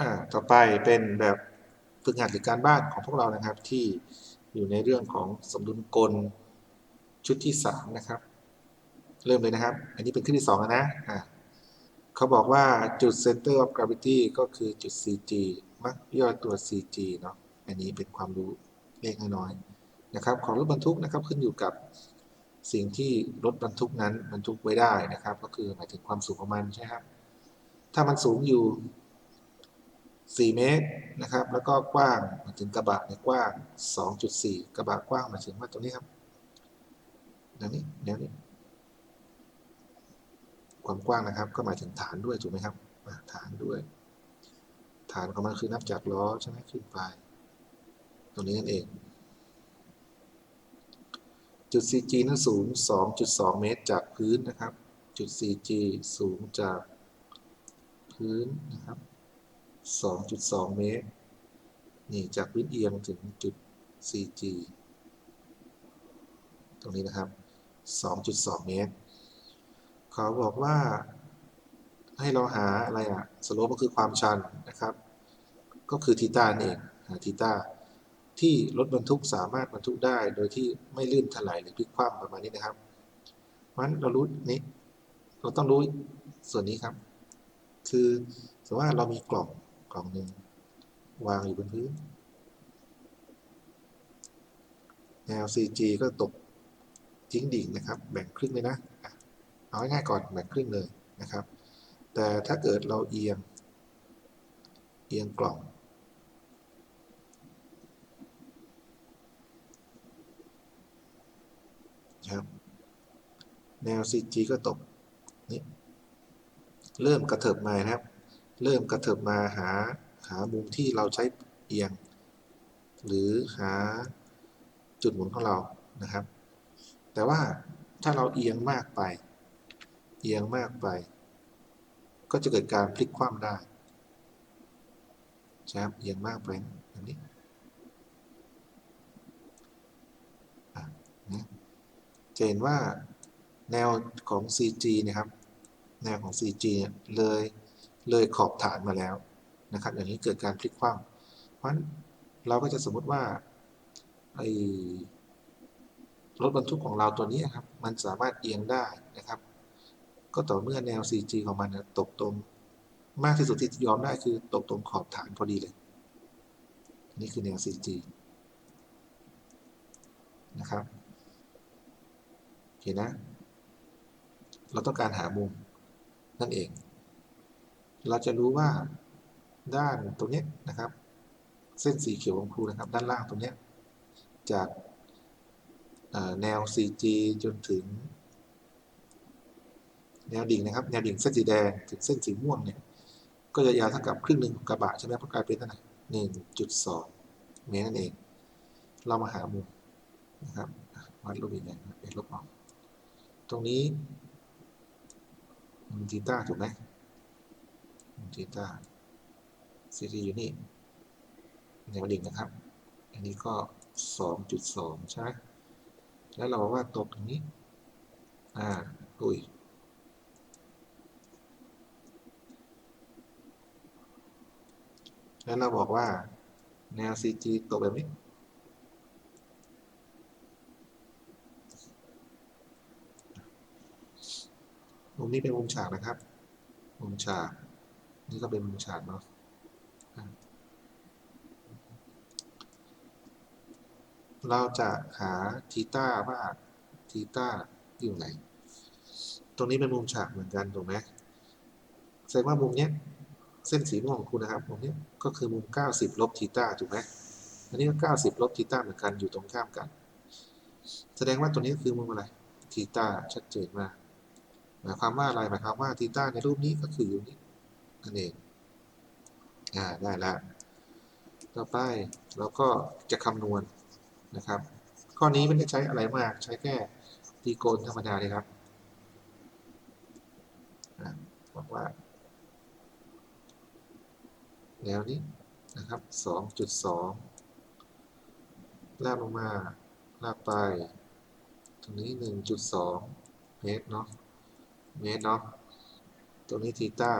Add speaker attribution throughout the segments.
Speaker 1: อ่าต่อไปเป็นแบบฝึกหัดหรือการบ้านของพวกเรานะครับ ที่อยู่ในเรื่องของสมดุลกลชุดที่สามนะครับ เริ่มเลยนะครับ อันนี้เป็นขึ้นที่สองนะอ่าเขาบอกว่าจุด center of gravity ก็คือจุด CG มักย่อตัว CG เนาะอันนี้เป็นความรู้เล็กน้อยนะครับของรถบรรทุกนะครับขึ้นอยู่กับสิ่งที่รถบรรทุกนั้นบรรทุกไว้ได้นะครับ ก็คือหมายถึงความสูงของมันใช่ไหมครับ ถ้ามันสูงอยู่ 4 เมตรนะครับ แล้วก็กว้างมาถึงกระบะเนี่ยกว้าง 2.4 กระบะกว้างมาถึงว่าตรงนี้ครับแนวนี้แนวนี้ ความกว้างนะครับ ก็หมายถึงฐานด้วยถูกไหมครับฐานด้วย ฐานของมันคือนับจากล้อใช่ไหมขึ้นไป ตรงนี้นั่นเอง จุด CG นั้นสูง 2.2 เมตรจากพื้นนะครับ จุด CG สูงจากพื้นนะครับ 2.2 เมตร นี่จากพื้นเอียงถึงจุด CG ตรงนี้นะครับ 2.2 เมตร เขาบอกว่าให้เราหาอะไรอะสโลปก็คือความชันนะครับ ก็คือทีต้านั่นเอง หาทีต้าที่รถบรรทุกสามารถบรรทุกได้ โดยที่ไม่ลื่นถลายหรือพลิกคว่ำประมาณนี้นะครับเพราะฉะนั้นเรารู้นี้ เราต้องรู้ส่วนนี้ครับ คือสมมติว่าเรามีกล่อง กล่องหนึ่งวางอยู่บนพื้นแนว CG ก็ตกทิ้งดิ่งนะครับ แบ่งครึ่งเลยนะอะเอาง่ายๆก่อนแบ่งครึ่งเลยนะครับ แต่ถ้าเกิดเราเอียง เอียงกล่อง ครับแนว CG ก็ตกนี่เริ่มกระเถิบมานะครับ เริ่มกระเถิบมาหาหามุมที่เราใช้เอียง หรือหาจุดหมุนของเรานะครับ แต่ว่าถ้าเราเอียงมากไป เอียงมากไป ก็จะเกิดการพลิกคว่ำได้ใช่ครับเอียงมากไปแบบนี้นะจะเห็นว่าแนวของ CG นะครับ แนวของ CG เนี่ยเลย เลยขอบฐานมาแล้วนะครับอย่างนี้เกิดการพลิกคว่ำเพราะฉะนั้นเราก็จะสมมติว่าไอ้รถบรรทุกของเราตัวนี้ครับ มันสามารถเอียงได้นะครับ ก็ต่อเมื่อแนว CG ของมันตกตรงมากที่สุดที่ยอมได้คือตกตรงขอบฐานพอดีเลย นี่คือแนว CG นะครับเห็นนะ เราต้องการหามุมนั่นเอง เราจะรู้ว่าด้านตรงนี้นะครับ เส้นสีเขียวของครูนะครับ ด้านล่างตรงนี้จากแนว CG จนถึง แนวดิ่งนะครับ แนวดิ่งเส้นสีแดงถึงเส้นสีม่วงเนี่ย ก็จะยาวเท่ากับครึ่งหนึ่งของกระบะใช่ไหมเพราะกลายเป็นเท่าไหร่หนึ่งจุดสองเมตรนั่นเอง เรามาหามุมนะครับวัดรูปอีกอย่างเป็นลบออกตรงนี้มุมทีต้าถูกไหม ทีต้าซีรีอยู่นี่แนวดิ่งนะครับ อันนี้ก็สองจุดสองใช่ไหมแล้วเราบอกว่าตกตรงนี้ อ่า อุ้ยแล้วเราบอกว่าแนว CG ตกแบบนี้ มุมนี้เป็นมุมฉากนะครับ มุมฉาก นี่ก็เป็นมุมฉากเนาะเราจะหาทีต้าว่าทีต้าอยู่ไหน ตรงนี้เป็นมุมฉากเหมือนกันถูกไหมแสดงว่ามุมเนี้ยเส้นสีม่วงของคุณนะครับมุมนี้ก็คือมุม 90 ลบทีต้าถูกไหมอันนี้ก็ 90 ลบทีต้าเหมือนกันอยู่ตรงข้ามกัน แสดงว่าตัวนี้คือมุมอะไรทีต้าชัดเจนมากหมายความว่าอะไรหมายความว่าทีต้าในรูปนี้ก็คืออยู่นี้ นั่นเองอ่าได้แล้วต่อไปเราก็จะคำนวณนะครับ ข้อนี้ไม่ได้ใช้อะไรมากใช้แค่ตีโกณธรรมดาเลยครับบอกว่าแนวนี้นะครับ 2.2 ลากลงมา ลากไป ตรงนี้ 1.2 เมตรเนาะ เมตรเนาะ ตรงนี้ทีต้า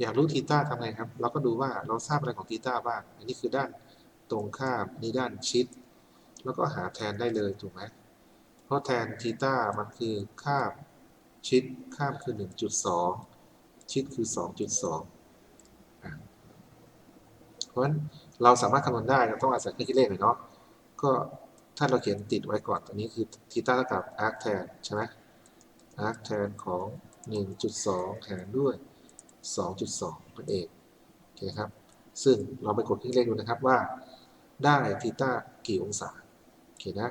Speaker 1: อยากรู้ทีต้าทำไงครับ เราก็ดูว่าเราทราบอะไรของทีต้าบ้าง อันนี้คือด้านตรงข้ามนี่ด้านชิด แล้วก็หาแทนได้เลยถูกไหมเพราะแทนทีต้ามันคือข้ามชิดข้ามคือ 1.2 ชิดคือ 2.2อะเพราะฉะนั้นเราสามารถคำนวณได้เราต้องอาศัยเครื่องคิดเลขหน่อยเนาะก็ถ้าเราเขียนติดไว้ก่อนตัวนี้คือทีต้าเท่ากับ arc tan ใช่ไหม arc tan ของ 1.2หารด้วย 2.2นั่นเองโอเคครับ ซึ่งเราไปกดที่เลขดูนะครับว่าได้ทีต้ากี่องศาโอเคนะ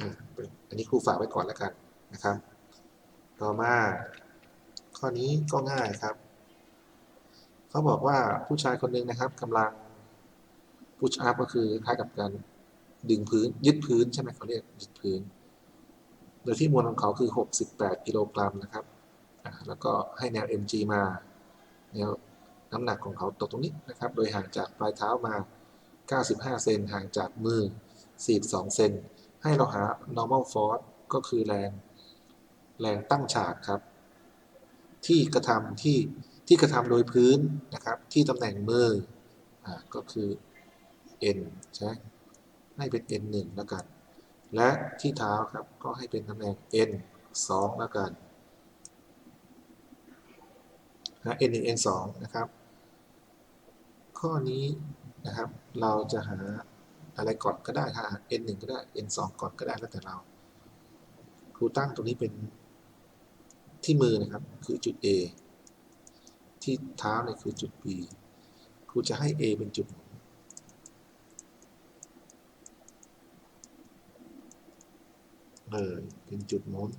Speaker 1: อะอันนี้ครูฝากไว้ก่อนแล้วกันนะครับ ต่อมา ข้อนี้ก็ง่ายครับ เขาบอกว่าผู้ชายคนหนึ่งนะครับกำลัง push up ก็คือคล้ายกับการดึงพื้นยึดพื้นใช่ไหมเขาเรียกยึดพื้น โดยที่มวลของเขาคือ 68 กิโลกรัมนะครับ แล้วก็ให้แนว mg มาแนวน้ำหนักของเขาตกตรงนี้นะครับ โดยห่างจากปลายเท้ามา 95 เซนห่างจากมือ 42 เซน ให้เราหา normal force ก็คือแรง แรงตั้งฉากครับ ที่กระทำที่ที่กระทำโดยพื้นนะครับ ที่ตำแหน่งมืออก็คือ n ใช่ให้เป็น n 1แล้วกัน และที่เท้าครับก็ให้เป็นตำแหน่ง n 2แล้วกัน นะ n 1 n 2นะครับ ข้อนี้นะครับ เราจะหาอะไรก่อนก็ได้ค่ะ n 1ก็ได้ n 2ก่อนก็ได้แล้วแต่เรา ครูตั้งตรงนี้เป็นที่มือนะครับ คือจุด A ที่เท้าเนี่ยคือจุด B ครูจะให้ A เป็นจุดหมุนเลยเป็นจุดหมุน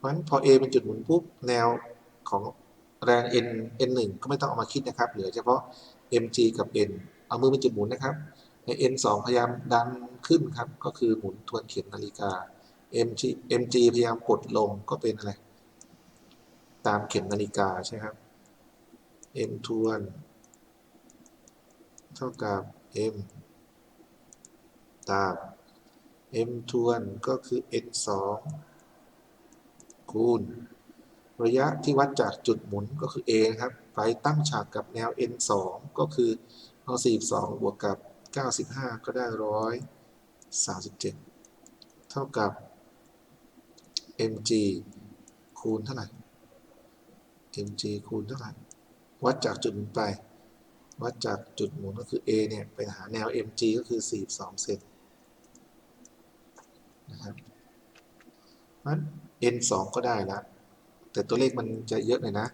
Speaker 1: เพราะฉะนั้นพอ A เป็นจุดหมุนปุ๊บแนวของแรง n n 1ก็ไม่ต้องเอามาคิดนะครับ เหลือเฉพาะ mg กับ n เอามือเป็นจุดหมุนนะครับใน n 2พยายามดันขึ้นครับ ก็คือหมุนทวนเข็มนาฬิกา mg mg พยายามกดลงก็เป็นอะไร ตามเข็มนาฬิกาใช่ครับ m ทวน เท่ากับ m ตาม m ทวนก็คือ n 2 คูณ ระยะที่วัดจากจุดหมุนก็คือ a นะครับไปตั้งฉากกับแนว n 2ก็คือเอา42 บวกกับ 95 ก็ได้ 137 เท่ากับ mg คูณเท่าไหร่ mg คูณเท่าไหร่ วัดจากจุดหมุนไป วัดจากจุดหมุนก็คือ a เนี่ยไปหาแนว mg ก็คือ 42 เซนนะครับนั้น n 2ก็ได้ล้วแต่ตัวเลขมันจะเยอะหน่อยนะ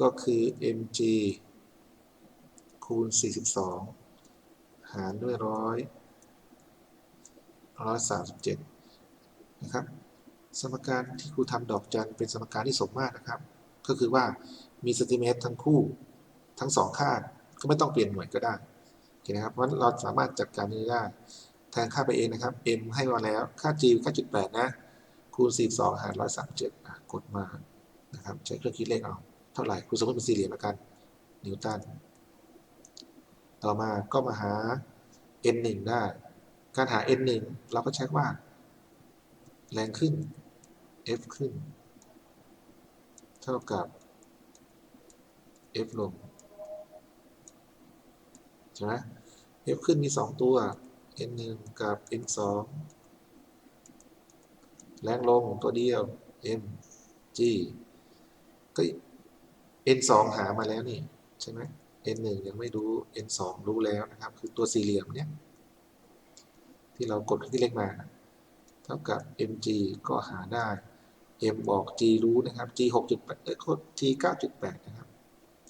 Speaker 1: ก็คือ mg คูณ 42 หารด้วยร้อยร้อยสามสิบเจ็ดนะครับ สมการที่ครูทำดอกจันเป็นสมการที่สมมาตรนะครับ ก็คือว่ามีเซนติเมตรทั้งคู่ทั้งสองข้างก็ไม่ต้องเปลี่ยนหน่วยก็ได้โอเคนะครับ เพราะเราสามารถจัดการนี้ได้ แทนค่าไปเองนะครับ m ให้มาแล้ว ค่า g ค่าจุดแปดนะ คูณ42หาร137อะกดมานะครับใช้เครื่องคิดเลขเอา เท่าไหร่ครูสมมติเป็นสี่เหลี่ยมแล้วกัน นิวตัน ต่อมาก็มาหา n 1ได้ การหา n 1เราก็เช็คว่า แรงขึ้น f ขึ้น เท่ากับ f ลงใช่ไหม f ขึ้นมี 2 ตัว n 1กับ n 2 แรงลงตัวเดียว m g ก็ n 2หามาแล้วนี่ใช่ไหม n 1ยังไม่รู้ n 2รู้แล้วนะครับ คือตัวสี่เหลี่ยมเนี้ยที่เรากดที่เลขมา เท่ากับ mg ก็หาได้ m บอก g รู้นะครับ g 6.8เอ้ย g 9.8 นะครับ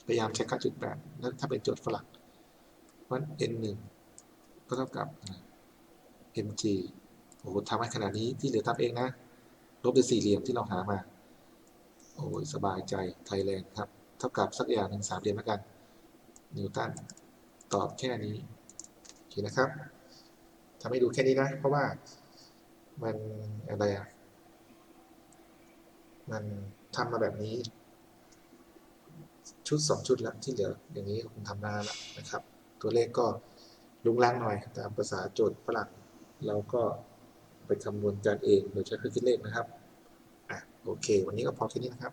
Speaker 1: พยายามใช้ 9.8แล้วถ้าเป็นโจทย์ฝรั่งเพราะ n 1ก็เท่ากับ mg โอ้โหทำให้ขนาดนี้ที่เหลือทำเองนะ ลบด้วยสี่เหลี่ยมที่เราหามา โอ้ยสบายใจไทยแลนด์ครับ เท่ากับสักอย่างหนึ่งสามเหลี่ยมแล้วกัน นิวตัน ตอบแค่นี้ โอเคนะครับทำให้ดูแค่นี้นะ เพราะว่ามันอะไรอะมันทำมาแบบนี้ ชุดสองชุดแล้วที่เหลืออย่างนี้คงทำได้แล้วนะครับ ตัวเลขก็ลุงล่างหน่อยตามภาษาโจทย์ฝรั่งเราก็ คำนวณกันเองโดยใช้เครื่องคิดเลขนะครับอะเค วันนี้ก็พอแค่นี้นะครับ